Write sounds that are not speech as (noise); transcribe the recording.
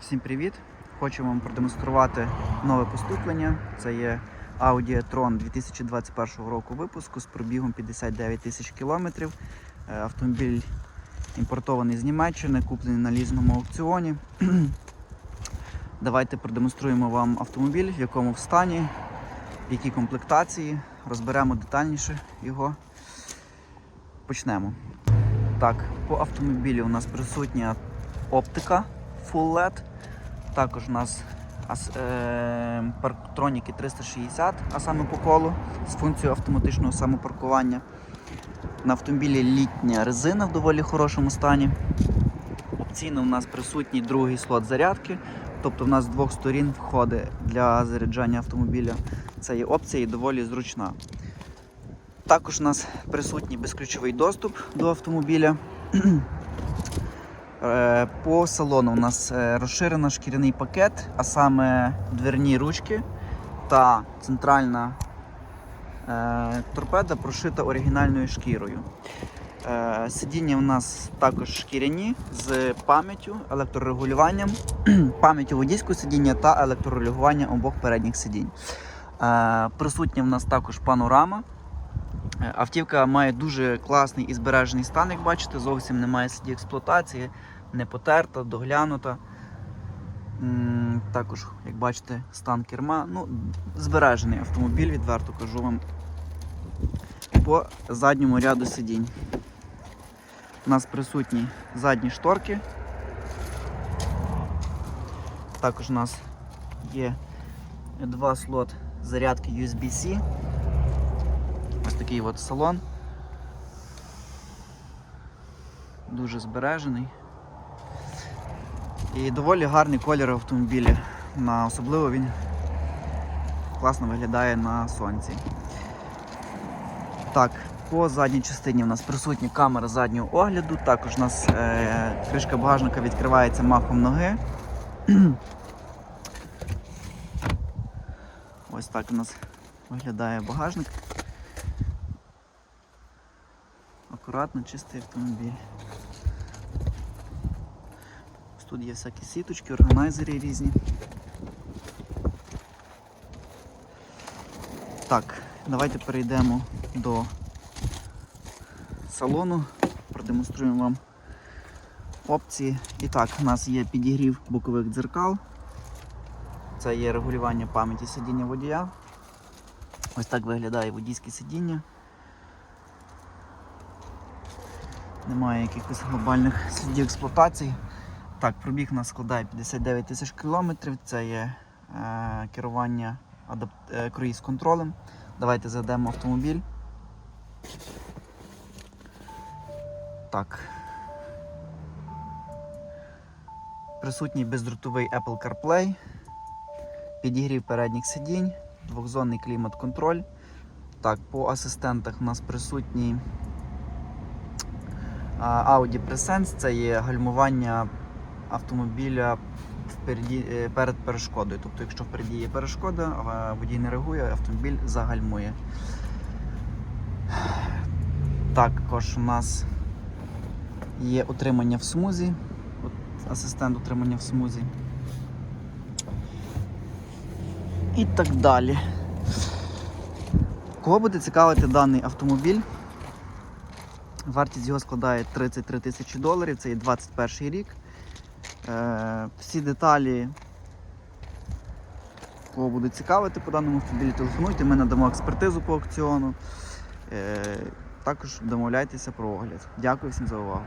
Всім привіт! Хочу вам продемонструвати нове поступлення. Це є Audi e-tron 2021 року випуску з пробігом 59 тисяч кілометрів. Е, Автомобіль імпортований з Німеччини, куплений на лізному аукціоні. (clears throat) Давайте продемонструємо вам автомобіль, в якому в стані, в якій комплектації. Розберемо детальніше його. Почнемо. Так, по автомобілі у нас присутня оптика Full LED. Також у нас ас- е, парктроніки 360, а саме по колу з функцією автоматичного самопаркування. На автомобілі літня резина в доволі хорошому стані. Опційно у нас присутній другий слот зарядки, тобто в нас з двох сторін входи для заряджання автомобіля. Це є опція і доволі зручна. Також у нас присутній безключовий доступ до автомобіля. (clears throat) Е, По салону у нас е, розширено шкіряний пакет, а саме дверні ручки та центральна е, торпеда прошита оригінальною шкірою. Сидіння у нас також шкіряні з пам'яттю, електрорегулюванням, (clears throat) пам'яттю водійського сидіння та електрорегулюванням обох передніх сидінь. Присутня в нас також панорама. Автівка має дуже класний і збережений стан, як бачите, зовсім немає слідів експлуатації, не потерта, доглянута. Також, як бачите, стан керма. Ну, збережений автомобіль, відверто кажу вам. По задньому ряду сидінь. У нас присутні задні шторки. Також у нас є два слот зарядки USB-C. Такий от салон. Дуже збережений. І доволі гарний колір автомобіля. Особливо він класно виглядає на сонці. Так, по задній частині у нас присутня камера заднього огляду. Також у нас е, кришка багажника відкривається махом ноги. (clears throat) Ось так у нас виглядає багажник. Акуратно, чистий автомобіль. Тут є всякі сіточки, органайзери різні. Так, давайте перейдемо до салону, продемонструємо вам опції. І так, у нас є підігрів бокових дзеркал. Це є регулювання пам'яті сидіння водія. Ось так виглядає водійське сидіння. Немає якихось глобальних слідів експлуатації. Так, пробіг нас складає 59 тисяч кілометрів. Це є е, керування адап... е, круїз контролем. Давайте зайдемо автомобіль. Так. Присутній бездротовий Apple CarPlay, підігрів передніх сидінь, двохзонний клімат-контроль. Так, по асистентах у нас присутній Audi Presence це є гальмування автомобіля впереді, е, перед перешкодою. Тобто, якщо впереді є перешкода, а водій не реагує, автомобіль загальмує. Також у нас є утримання в смузі. Асистент утримання в смузі. І так далі. Кого буде цікавити даний автомобіль? Вартість його складає 33 тисячі доларів, це є 21 рік. Е, всі деталі, кого буде цікавити по даному автомобілі, телефонуйте, ми надамо експертизу по аукціону. Е, також домовляйтеся про огляд. Дякую всім за увагу.